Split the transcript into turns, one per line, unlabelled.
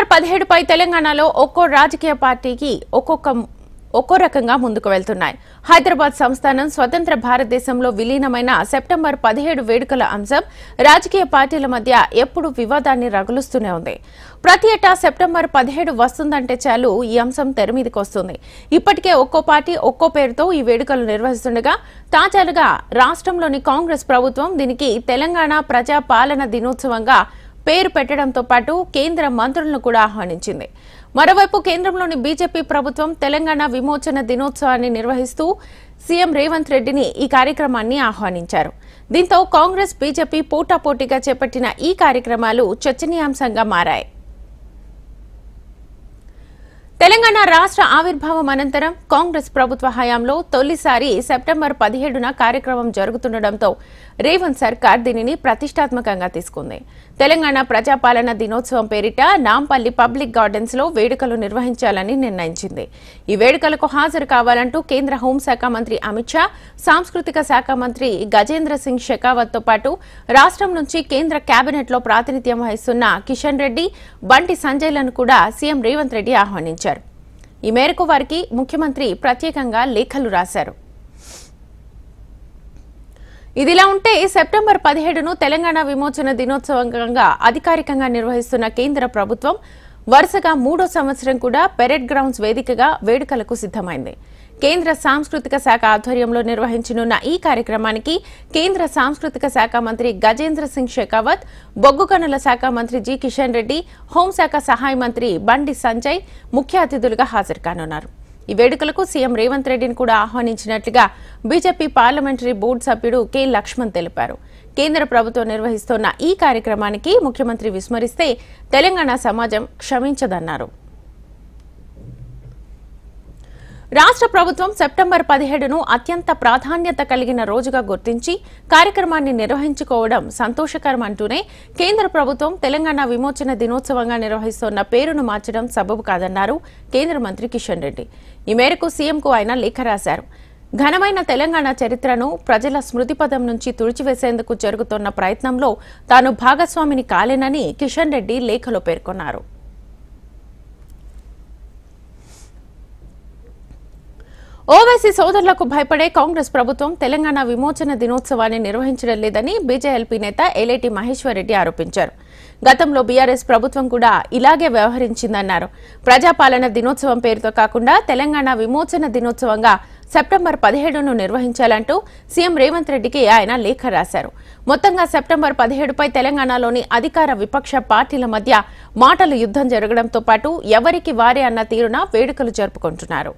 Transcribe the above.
November పదిహేడుపై తెలంగాణలో ఒక్కో రాజకీయ పార్టీకి ఒక్కొక్క ఒక్కో రకంగా ముందుకు వెళ్తున్నాయి. హైదరాబాద్ సంస్థానం స్వతంత్ర భారతదేశంలో విలీనమైన సెప్టెంబర్ పదిహేడు వేడుకల అంశం రాజకీయ పార్టీల మధ్య ఎప్పుడు వివాదాన్ని రగులుస్తూనే ఉంది. ప్రతి ఏటా సెప్టెంబర్ పదిహేడు వస్తుందంటే చాలు ఈ అంశం తెరమీదికి వస్తుంది. ఇప్పటికే ఒక్కో పార్టీ ఒక్కో పేరుతో ఈ వేడుకలు నిర్వహిస్తుండగా తాజాలుగా రాష్ట్రంలోని కాంగ్రెస్ ప్రభుత్వం దీనికి తెలంగాణ ప్రజా పాలన దినోత్సవంగా పేరు పెట్టడంతో పాటు కేంద్ర మంత్రులను కూడా ఆహ్వానించింది. మరోవైపు కేంద్రంలోని బీజేపీ ప్రభుత్వం తెలంగాణ విమోచన దినోత్సవాన్ని నిర్వహిస్తూ సీఎం రేవంత్ రెడ్డిని ఈ కార్యక్రమాన్ని ఆహ్వానించారు. దీంతో కాంగ్రెస్ బీజేపీ పోటాపోటీగా చేపట్టిన ఈ కార్యక్రమాలు చర్చనీయాంశంగా మారాయి. తెలంగాణ రాష్ట్ర ఆవిర్భావం అనంతరం కాంగ్రెస్ ప్రభుత్వ హయాంలో తొలిసారి సెప్టెంబర్ పదిహేడున కార్యక్రమం జరుగుతుండటంతో రేవంత్ సర్కార్ దీనిని ప్రతిష్టాత్మకంగా తీసుకుంది. తెలంగాణ ప్రజాపాలన దినోత్సవం పేరిట నాంపల్లి పబ్లిక్ గార్డెన్స్లో వేడుకలు నిర్వహించాలని నిర్ణయించింది. ఈ వేడుకలకు హాజరు కావాలంటూ కేంద్ర హోంశాఖ మంత్రి అమిత్ షా సాంస్కృతిక శాఖ మంత్రి గజేంద్ర సింగ్ షెకావత్తో పాటు రాష్ట్రం నుంచి కేంద్ర కేబినెట్లో ప్రాతినిధ్యం వహిస్తున్న కిషన్ రెడ్డి బంటి సంజయ్లను కూడా సీఎం రేవంత్ రెడ్డి ఆహ్వానించారు. ఈ మేరకు వారికి ముఖ్యమంత్రి ప్రత్యేకంగా లేఖలు రాశారు. ఇదిలా ఉంటే సెప్టెంబర్ పదిహేడును తెలంగాణ విమోచన దినోత్సవంగా అధికారికంగా నిర్వహిస్తున్న కేంద్ర ప్రభుత్వం వరుసగా మూడో సంవత్సరం కూడా పెరెడ్ గ్రౌండ్స్ వేదికగా వేడుకలకు సిద్దమైంది కేంద్ర సాంస్కృతిక శాఖ ఆధ్వర్యంలో నిర్వహించనున్న ఈ కార్యక్రమానికి కేంద్ర సాంస్కృతిక శాఖ మంత్రి గజేంద్ర సింగ్ షెకావత్ బొగ్గు గనుల శాఖ మంత్రి జి కిషన్ రెడ్డి హోంశాఖ సహాయ మంత్రి బండి సంజయ్ ముఖ్య అతిథులుగా హాజరు కానున్నారు. ఈ వేడుకలకు సీఎం రేవంత్ రెడ్డిని కూడా ఆహ్వానించినట్లుగా బీజేపీ పార్లమెంటరీ బోర్డు సభ్యుడు కె లక్ష్మణ్ తెలిపారు. కేంద్ర ప్రభుత్వం నిర్వహిస్తోన్న ఈ కార్యక్రమానికి ముఖ్యమంత్రి విస్మరిస్తే తెలంగాణ సమాజం క్షమించదన్నారు. రాష్ట్ర ప్రభుత్వం సెప్టెంబర్ పదిహేడును అత్యంత ప్రాధాన్యత కలిగిన రోజుగా గుర్తించి కార్యక్రమాన్ని నిర్వహించుకోవడం సంతోషకరం అంటూనే కేంద్ర ప్రభుత్వం తెలంగాణ విమోచన దినోత్సవంగా నిర్వహిస్తోన్న పేరును మార్చడం సబబు కాదన్నారు కేంద్ర మంత్రి కిషన్ రెడ్డి. ఈ మేరకు సీఎంకు ఆయన లేఖ రాశారు. ఘనమైన తెలంగాణ చరిత్రను ప్రజల స్మృతిపదం నుంచి తుడిచివేసేందుకు జరుగుతున్న ప్రయత్నంలో తాను భాగస్వామిని కాలేనని కిషన్ రెడ్డి లేఖలో పేర్కొన్నారు. ఓవైసీ సోదరులకు భయపడే కాంగ్రెస్ ప్రభుత్వం తెలంగాణ విమోచన దినోత్సవాన్ని నిర్వహించడం లేదని బీజేఎల్పీ నేత ఎలేటి మహేశ్వరరెడ్డి ఆరోపించారు. గతంలో బీఆర్ఎస్ ప్రభుత్వం కూడా ఇలాగే వ్యవహరించిందన్నారు. ప్రజాపాలన దినోత్సవం పేరుతో కాకుండా తెలంగాణ విమోచన దినోత్సవంగా సెప్టెంబర్ పదిహేడును నిర్వహించాలంటూ సీఎం రేవంత్ రెడ్డికి ఆయన లేఖ రాశారు. మొత్తంగా సెప్టెంబర్ పదిహేడుపై తెలంగాణలోని అధికార విపక్ష పార్టీల మధ్య మాటల యుద్ధం జరగడంతో పాటు ఎవరికి వారే అన్న తీరున వేడుకలు జరుపుకుంటున్నారు.